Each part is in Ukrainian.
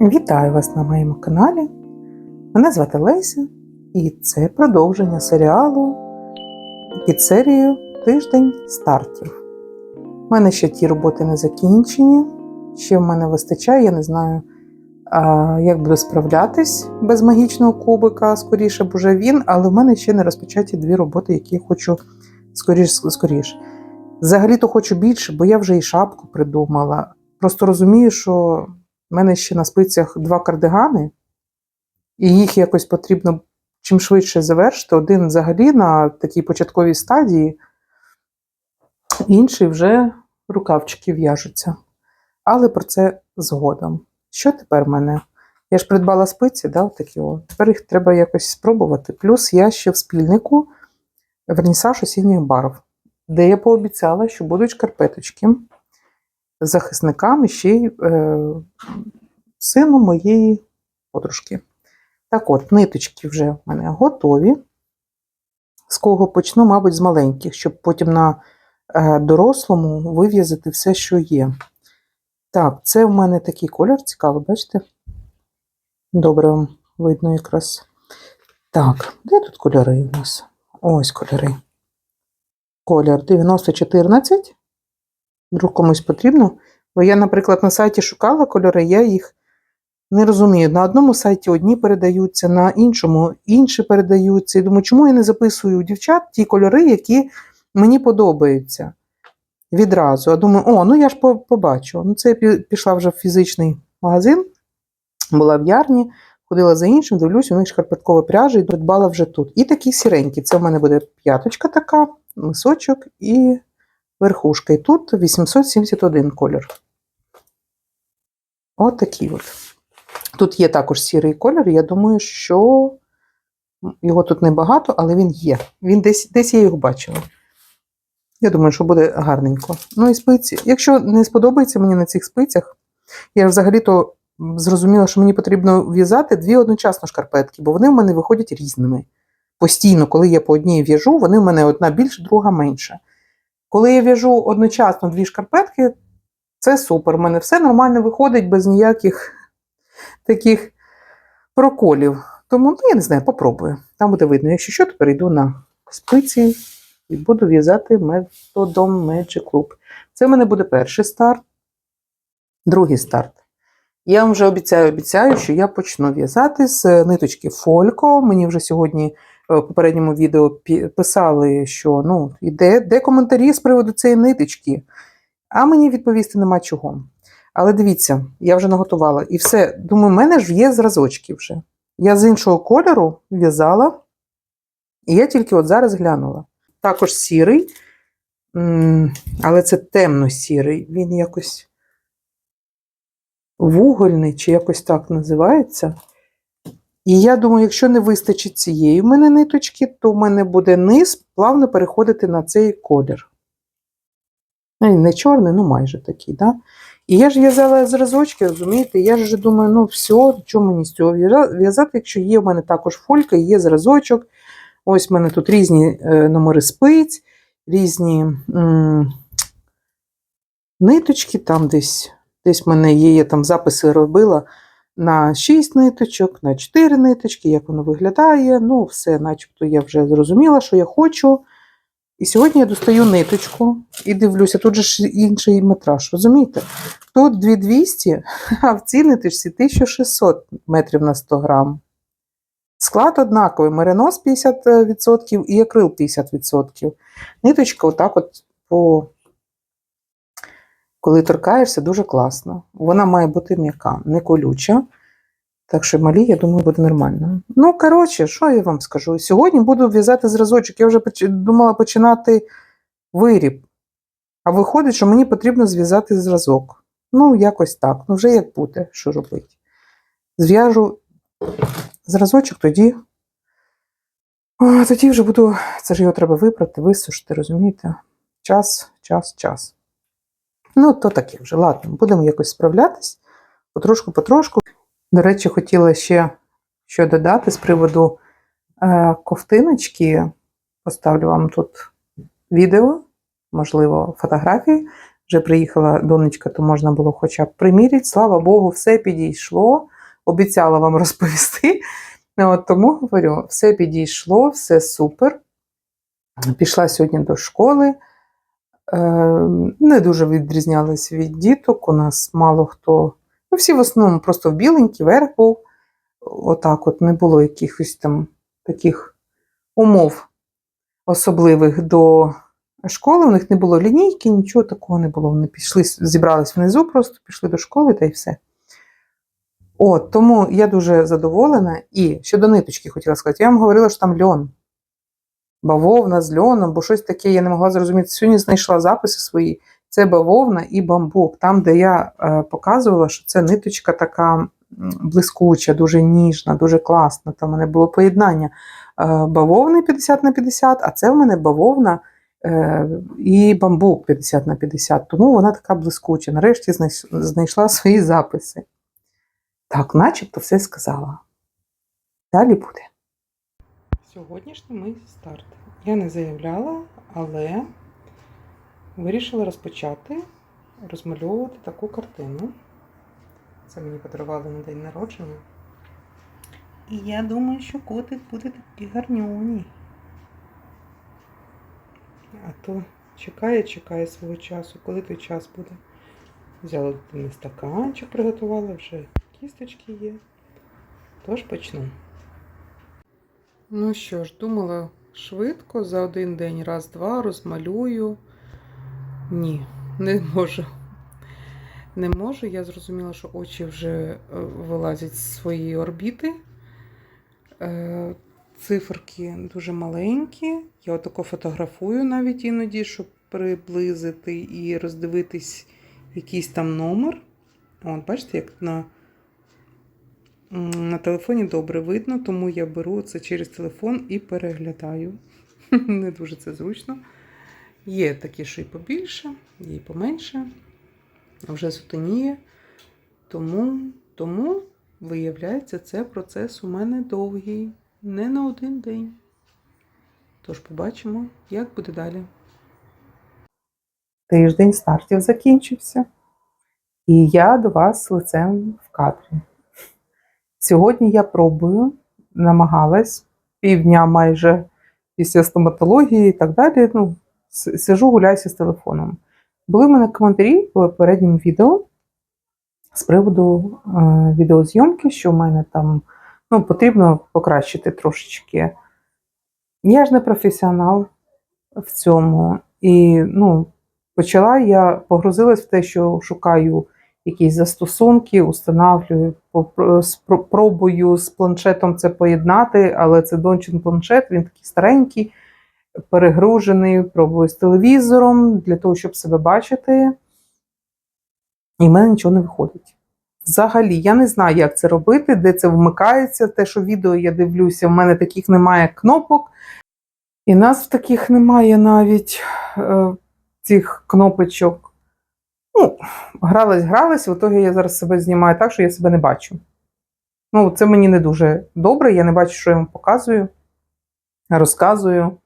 Вітаю вас на моєму каналі. Мене звати Леся, і це продовження серіалу під серією Тиждень стартів. У мене ще ті роботи не закінчені, ще в мене вистачає, я не знаю, як буду справлятись без магічного кубика, скоріше б уже він, але в мене ще не розпочаті дві роботи, які я хочу скоріш, скоріш. Взагалі-то хочу більше, бо я вже і шапку придумала. Просто розумію, що в мене ще на спицях два кардигани, і їх якось потрібно чим швидше завершити. Один взагалі на такій початковій стадії, інший вже рукавчики в'яжуться. Але про це згодом. Що тепер в мене? Я ж придбала спиці, да, такі о. тепер їх треба якось спробувати. Плюс я ще в спільнику вернісаж осінніх барв, де я пообіцяла, що будуть шкарпеточки з захисниками ще й е, сину моєї подружки. Так от, ниточки вже в мене готові. З кого почну, мабуть, з маленьких, щоб потім на е, дорослому вив'язати все, що є. Так, це в мене такий колір, цікавий, бачите? Добре видно якраз. Так, де тут кольори у нас? Ось кольори. Колір 9014. Вдруг комусь потрібно. Бо я, наприклад, на сайті шукала кольори, я їх не розумію. На одному сайті одні передаються, на іншому інші передаються. І думаю, чому я не записую у дівчат ті кольори, які мені подобаються відразу. А думаю, о, ну я ж побачу. Ну, це я пішла вже в фізичний магазин, була в ярні, ходила за іншим, дивлюсь, у них шкарпеткова пряжа і придбала вже тут. І такі сіренькі. Це в мене буде п'яточка така, мисочок і верхушка. І тут 871 колір. От такий от. Тут є також сірий колір. Я думаю, що його тут небагато, але він є. Він десь, десь я його бачила. Я думаю, що буде гарненько. Ну і спиці. Якщо не сподобається мені на цих спицях, я взагалі-то зрозуміла, що мені потрібно в'язати дві одночасно шкарпетки, бо вони в мене виходять різними. Постійно, коли я по одній в'яжу, вони в мене одна більша, друга менша. Коли я в'яжу одночасно дві шкарпетки, це супер. У мене все нормально виходить без ніяких таких проколів. Тому, ну, я не знаю, попробую. Там буде видно. Якщо що, то перейду на спиці і буду в'язати методом Magic Loop. Це в мене буде перший старт, другий старт. Я вам вже обіцяю, обіцяю, що я почну в'язати з ниточки Фолько. Мені вже сьогодні попередньому відео писали, що ну, іде, де коментарі з приводу цієї ниточки. А мені відповісти нема чого. Але дивіться, я вже наготувала. І все, думаю, в мене ж є зразочки вже. Я з іншого кольору в'язала, і я тільки от зараз глянула. Також сірий, але це темно-сірий. Він якось вугольний, чи якось так називається. І я думаю, якщо не вистачить цієї в мене ниточки, то в мене буде низ плавно переходити на цей колір. Ну, Не чорний, ну майже такий, да? І я ж в'язала зразочки, розумієте? Я ж думаю, ну все, що мені з цього в'язати, якщо є в мене також фолька, є зразочок. Ось в мене тут різні е, номери спиць, різні м, ниточки, там десь, десь в мене є, я там записи робила на 6 ниточок, на 4 ниточки, як воно виглядає. Ну, все, начебто я вже зрозуміла, що я хочу. І сьогодні я достаю ниточку і дивлюся, тут же ж інший метраж, розумієте? Тут 2200, а в цій ниточці 1600 метрів на 100 грам. Склад однаковий, меринос 50% і акрил 50%. Ниточка отак от по коли торкаєшся, дуже класно. Вона має бути м'яка, не колюча. Так що малі, я думаю, буде нормально. Ну, коротше, що я вам скажу? Сьогодні буду в'язати зразочок. Я вже думала починати виріб. А виходить, що мені потрібно зв'язати зразок. Ну, якось так. Ну, вже як буде, що робити. Зв'яжу зразочок, тоді. О, тоді вже буду. Це ж його треба випрати, висушити, розумієте? Час, час, час. Ну, то таке вже. Ладно, будемо якось справлятись. Потрошку-потрошку. До речі, хотіла ще що додати з приводу е, ковтиночки. Поставлю вам тут відео, можливо, фотографії. вже приїхала донечка, то можна було хоча б приміряти. Слава Богу, все підійшло. Обіцяла вам розповісти. От, тому говорю, все підійшло, все супер. Пішла сьогодні до школи. Е, не дуже відрізнялась від діток. У нас мало хто. Ну, всі в основному просто в біленькі, верх був. Отак, от не було якихось там таких умов особливих до школи. У них не було лінійки, нічого такого не було. Вони пішли, зібрались внизу, просто пішли до школи та й все. От, тому я дуже задоволена. І щодо ниточки хотіла сказати, я вам говорила, що там льон. Бавовна з льоном, бо щось таке я не могла зрозуміти. Сьогодні знайшла записи свої. Це бавовна і бамбук. Там, де я е, показувала, що це ниточка така блискуча, дуже ніжна, дуже класна. Там у мене було поєднання е, бавовни 50 на 50, а це в мене бавовна е, і бамбук 50 на 50. Тому вона така блискуча. Нарешті знайш- знайшла свої записи. Так, начебто все сказала. Далі буде. Сьогоднішній мій старт. Я не заявляла, але вирішила розпочати розмальовувати таку картину. Це мені подарували на день народження. І я думаю, що котик буде такий гарнюній. А то чекає, чекає свого часу, коли той час буде. Взяла дитини стаканчик, приготувала, вже кісточки є. Тож почну. Ну що ж, думала швидко за один день, раз-два розмалюю. Ні, не можу. Не можу. Я зрозуміла, що очі вже е, вилазять з своєї орбіти. Е, Циферки дуже маленькі. Я отако фотографую навіть іноді, щоб приблизити і роздивитись якийсь там номер. От, бачите, як на На телефоні добре видно, тому я беру це через телефон і переглядаю. Не дуже це зручно. Є такі, що і побільше, і поменше. Вже сутеніє. Тому, тому, виявляється, це процес у мене довгий, не на один день. Тож побачимо, як буде далі. Тиждень стартів закінчився. І я до вас лицем в кадрі. Сьогодні я пробую, намагалась півдня майже після стоматології і так далі. Ну, сижу, гуляюся з телефоном. Були в мене коментарі в попередньому відео з приводу е, відеозйомки, що в мене там ну, потрібно покращити трошечки. Я ж не професіонал в цьому. І ну, почала я погрузилась в те, що шукаю якісь застосунки, устанавлюю, пробую з планшетом це поєднати, але це дончин планшет, він такий старенький, перегружений, пробую з телевізором для того, щоб себе бачити. І в мене нічого не виходить. Взагалі, я не знаю, як це робити, де це вмикається. Те, що відео я дивлюся, в мене таких немає кнопок. І нас в таких немає навіть е, цих кнопочок. Ну, гралась, гралась, в итогі я зараз себе знімаю так, що я себе не бачу. Ну, це мені не дуже добре, я не бачу, що я вам показую, розказую.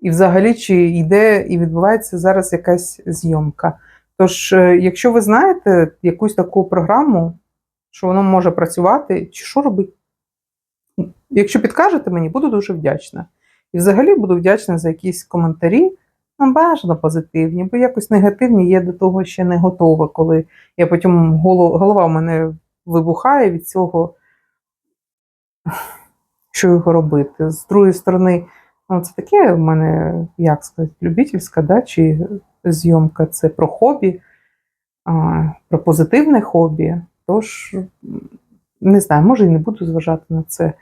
І взагалі, чи йде і відбувається зараз якась зйомка. Тож, е, якщо ви знаєте якусь таку програму, що воно може працювати, чи що робити? Якщо підкажете мені, буду дуже вдячна. І взагалі буду вдячна за якісь коментарі. Бажано позитивні, бо якось негативні я до того ще не готова, коли я потім голова в мене вибухає від цього, що його робити. З другої сторони, ну, це таке в мене, як сказати, любительська, да, чи зйомка це про хобі, а, про позитивне хобі. Тож, не знаю, може і не буду зважати на це.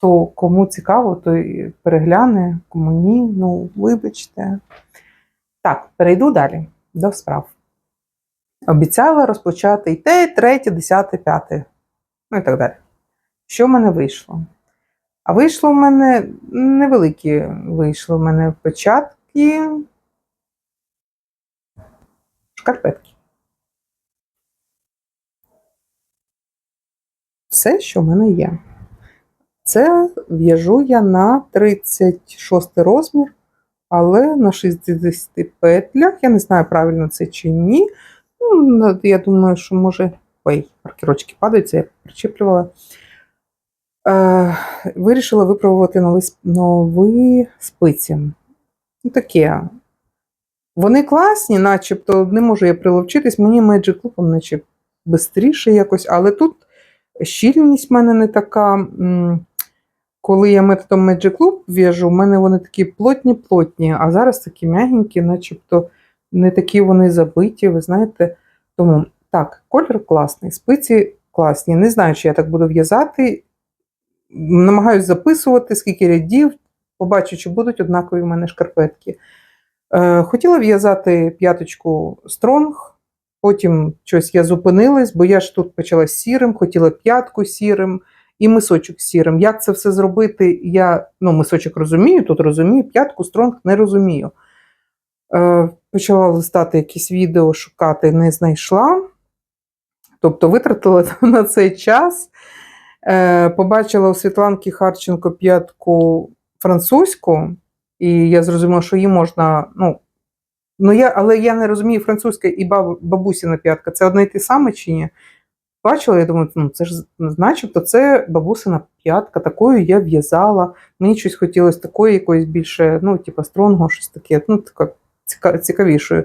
Хто кому цікаво, той перегляне, кому ні, ну вибачте. Так, перейду далі до справ. Обіцяла розпочати і те, третє, десяте, п'яте, ну і так далі. Що в мене вийшло? А вийшло в мене невеликі вийшло в мене початки шкарпетки. Все, що в мене є. Це в'яжу я на 36 розмір але на 60 петлях. Я не знаю, правильно це чи ні. Ну, я думаю, що може. Ой, маркерочки падають, це я причіплювала. Е, вирішила випробувати нові, нові спиці. Ну, таке. Вони класні, начебто, не можу я приловчитись. Мені Magic Loop, наче швидше якось, але тут щільність в мене не така. м, Коли я методом Magic Loop в'яжу, в мене вони такі плотні-плотні, а зараз такі м'ягенькі, начебто не такі вони забиті, ви знаєте. Тому так, колір класний, спиці класні. Не знаю, чи я так буду в'язати. Намагаюсь записувати, скільки рядів, побачу, чи будуть однакові в мене шкарпетки. Е, хотіла в'язати п'яточку стронг, потім щось я зупинилась, бо я ж тут почала сірим, хотіла п'ятку сірим і мисочок сірим. Як це все зробити? Я ну, мисочок розумію, тут розумію, п'ятку стронг не розумію. Е, почала листати якісь відео, шукати, не знайшла. Тобто витратила на цей час. Е, побачила у Світланки Харченко п'ятку французьку, і я зрозуміла, що її можна. Ну, ну я, але я не розумію французька і бабу, бабусіна п'ятка. Це одне й те саме чи ні? Бачила, я думаю, ну це ж начебто це бабусина п'ятка, такою я в'язала. Мені щось хотілося такої якоїсь більше, ну, типу, стронго, щось таке, ну, така цікавішою.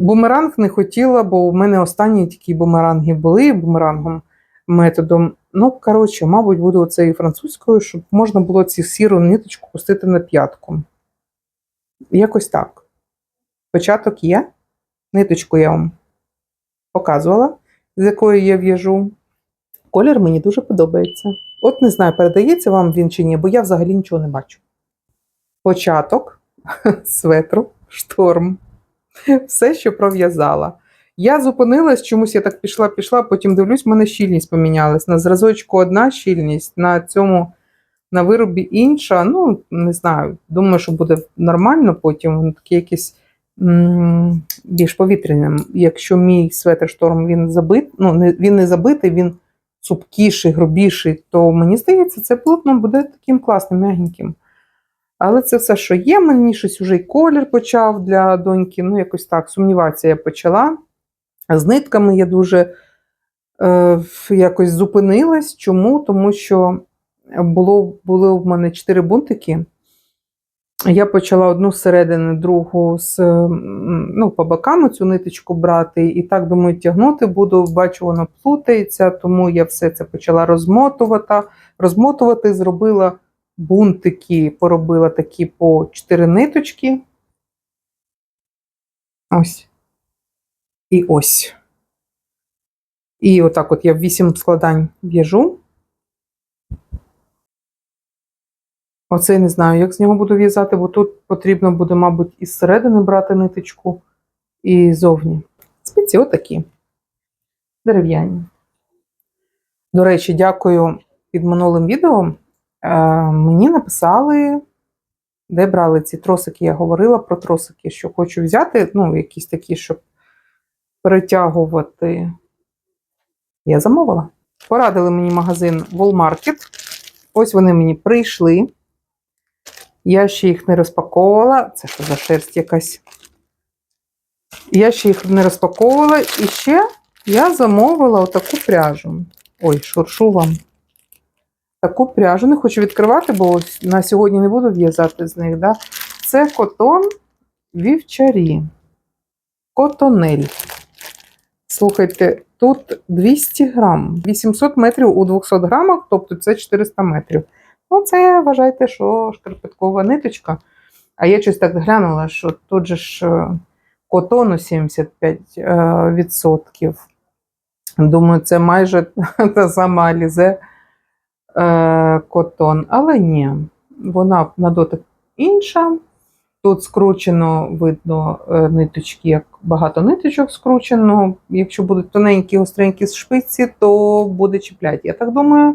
Бумеранг не хотіла, бо в мене останні такі бумеранги були бумерангом методом. Ну, коротше, мабуть, буду оцею французькою, щоб можна було цю сіру ниточку пустити на п'ятку. Якось так. Початок є. Ниточку я вам показувала, з якою я в'яжу. Колір мені дуже подобається. От не знаю, передається вам він чи ні, бо я взагалі нічого не бачу. Початок светру, шторм. Все, що пров'язала. Я зупинилась, чомусь я так пішла, пішла, потім дивлюсь, в мене щільність помінялась. На зразочку одна щільність, на цьому на виробі інша. Ну, не знаю, думаю, що буде нормально потім. Воно таке якесь більш повітряним. Якщо мій светр шторм він забит, ну, не, він не забитий, він цупкіший, грубіший, то мені здається, це полотно буде таким класним, м'ягеньким. Але це все, що є. Мені щось уже й колір почав для доньки. Ну, якось так, сумніватися я почала. З нитками я дуже е, якось зупинилась. Чому? Тому що було, були в мене чотири бунтики. Я почала одну зсередини, другу з ну, по бокам цю ниточку брати, і так думаю, тягнути буду. Бачу, воно плутається, тому я все це почала розмотувати. Розмотувати, зробила бунтики, поробила такі по чотири ниточки. Ось. І ось. І отак от я в вісім складань в'яжу. Оце не знаю, як з нього буду в'язати, бо тут потрібно буде, мабуть, із середини брати ниточку і зовні. Спиці отакі. Дерев'яні. До речі, дякую під минулим відео. Е, мені написали, де брали ці тросики. Я говорила про тросики, що хочу взяти, ну, якісь такі, щоб перетягувати. Я замовила. Порадили мені магазин Wallmarket. Ось вони мені прийшли. Я ще їх не розпаковувала. Це що за шерсть якась? Я ще їх не розпаковувала. І ще я замовила отаку пряжу. Ой, шуршу вам. Таку пряжу не хочу відкривати, бо на сьогодні не буду в'язати з них. Да? Це котон вівчарі. Котонель. Слухайте, тут 200 грам, 800 метрів у 200 грамах, тобто це 400 метрів. Ну, це вважайте, що шкарпеткова ниточка. А я щось так глянула, що тут же ж е, котону 75%. е. Думаю, це майже та сама Алізе котон. Але ні, вона на дотик інша. Тут скручено, видно е, ниточки, як багато ниточок скручено. Якщо будуть тоненькі, гостренькі шпиці, то буде чіпляти. Я так думаю,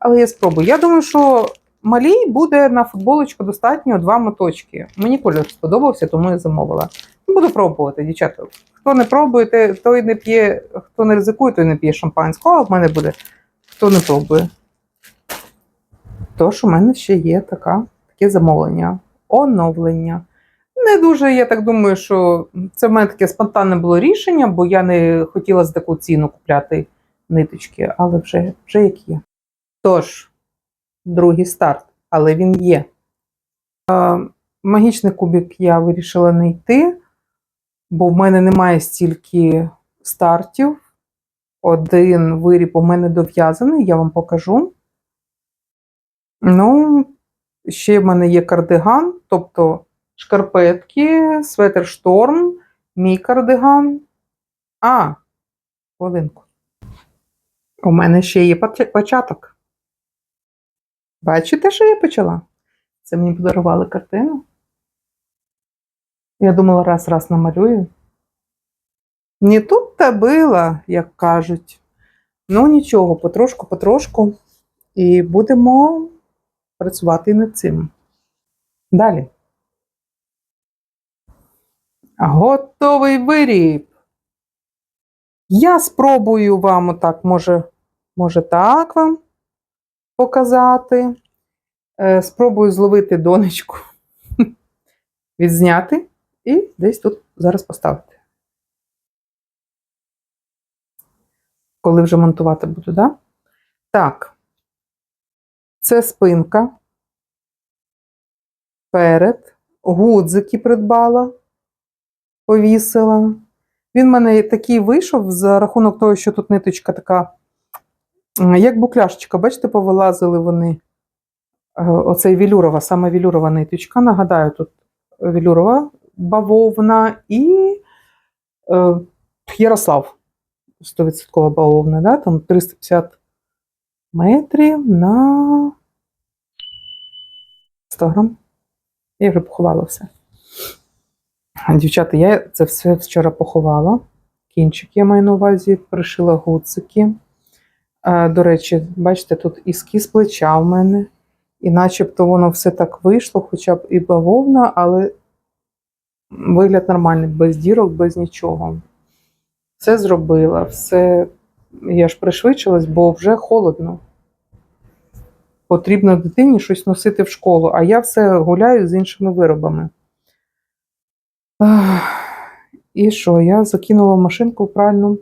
але я спробую. Я думаю, що малій буде на футболочку достатньо два моточки. Мені колір сподобався, тому я замовила. Буду пробувати, дівчата. Хто не пробує, той не п'є, хто не ризикує, той не п'є шампанського, а в мене буде хто не пробує. Тож у мене ще є така, таке замовлення, оновлення. Не дуже, я так думаю, що це в мене таке спонтанне було рішення, бо я не хотіла за таку ціну купляти ниточки, але вже, вже як є. Тож, другий старт, але він є. Е, Магічний кубик я вирішила не йти, бо в мене немає стільки стартів. Один виріб у мене дов'язаний, я вам покажу. Ну, ще в мене є кардиган, тобто шкарпетки, светер шторм, мій кардиган. А, хвилинку. У мене ще є початок. Бачите, що я почала? Це мені подарували картину. Я думала, раз-раз намалюю. Не тут та била, як кажуть. Ну нічого, потрошку, потрошку. І будемо працювати над цим. Далі. Готовий виріб. Я спробую вам отак, може, може так вам показати. Е, Спробую зловити донечку, відзняти і десь тут зараз поставити. Коли вже монтувати буду, да? Так. Це спинка. Перед. Гудзики придбала, повісила. Він в мене такий вийшов за рахунок того, що тут ниточка така, як букляшечка, бачите, повилазили вони. Е, Оцей вілюрова, саме вілюрова ниточка. Нагадаю, тут вілюрова бавовна і е, Ярослав. 100% бавовна, да? там 350 метрів на 100 грам. Я вже поховала все. Дівчата, я це все вчора поховала. Кінчик я маю на увазі, пришила гуцики. Е, До речі, бачите, тут і плеча в мене. І начебто воно все так вийшло, хоча б і бавовна, але вигляд нормальний, без дірок, без нічого. Все зробила, все. Я ж пришвидшилась, бо вже холодно. Потрібно дитині щось носити в школу, а я все гуляю з іншими виробами. І що? Я закинула машинку в пральну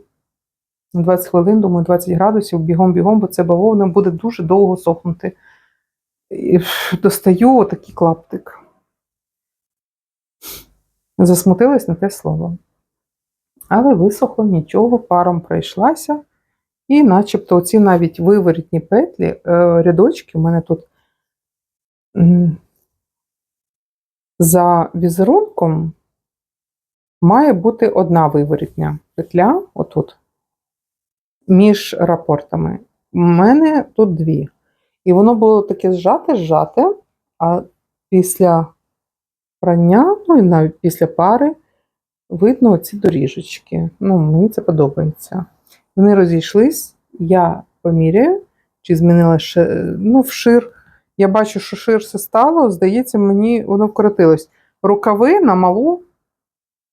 на 20 хвилин, думаю, 20 градусів, бігом-бігом, бо це бавовна буде дуже довго сохнути. І достаю отакий клаптик. Засмутилась на те слово. Але висохло нічого, паром пройшлася. І начебто оці навіть виворітні петлі, е, рядочки у мене тут за візерунком має бути одна виворітня петля, отут, між рапортами. У мене тут дві. І воно було таке зжате, зжате, а після прання, ну і навіть після пари, видно ці доріжечки. Ну, мені це подобається. Вони розійшлись, я поміряю, чи змінила ще, ну, вшир. Я бачу, що ширше стало, здається, мені воно вкоротилось. Рукави на малу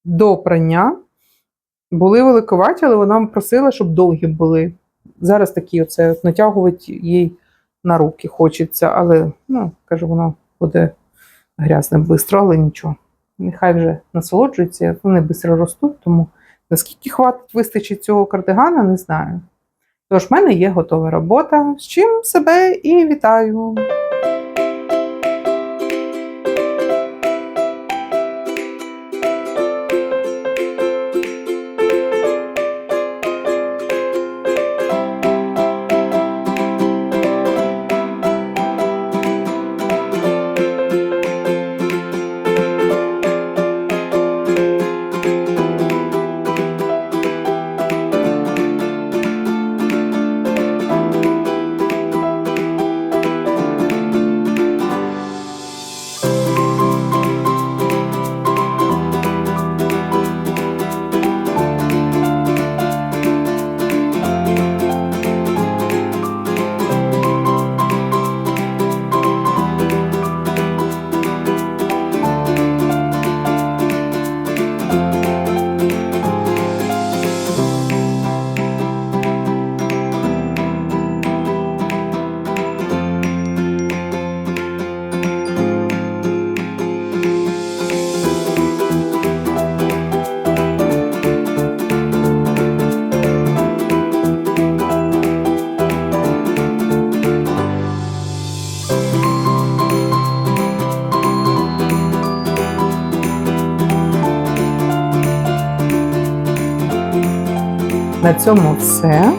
до прання були великоваті, але вона просила, щоб довгі були. Зараз такі оце от натягувати їй на руки хочеться, але, ну, кажу, воно буде грязним швидко, але нічого. Нехай вже насолоджується, вони швидко ростуть, тому наскільки хватить вистачить цього кардигана, не знаю. Тож, в мене є готова робота, з чим себе і вітаю. На цьому все.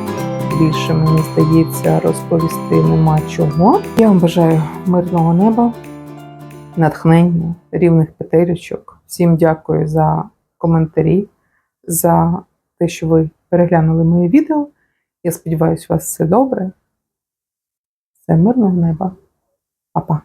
Більше мені здається, розповісти нема чого. Я вам бажаю мирного неба, натхнення, рівних петелючок. Всім дякую за коментарі, за те, що ви переглянули моє відео. Я сподіваюся, у вас все добре. Все мирного неба. Па-па.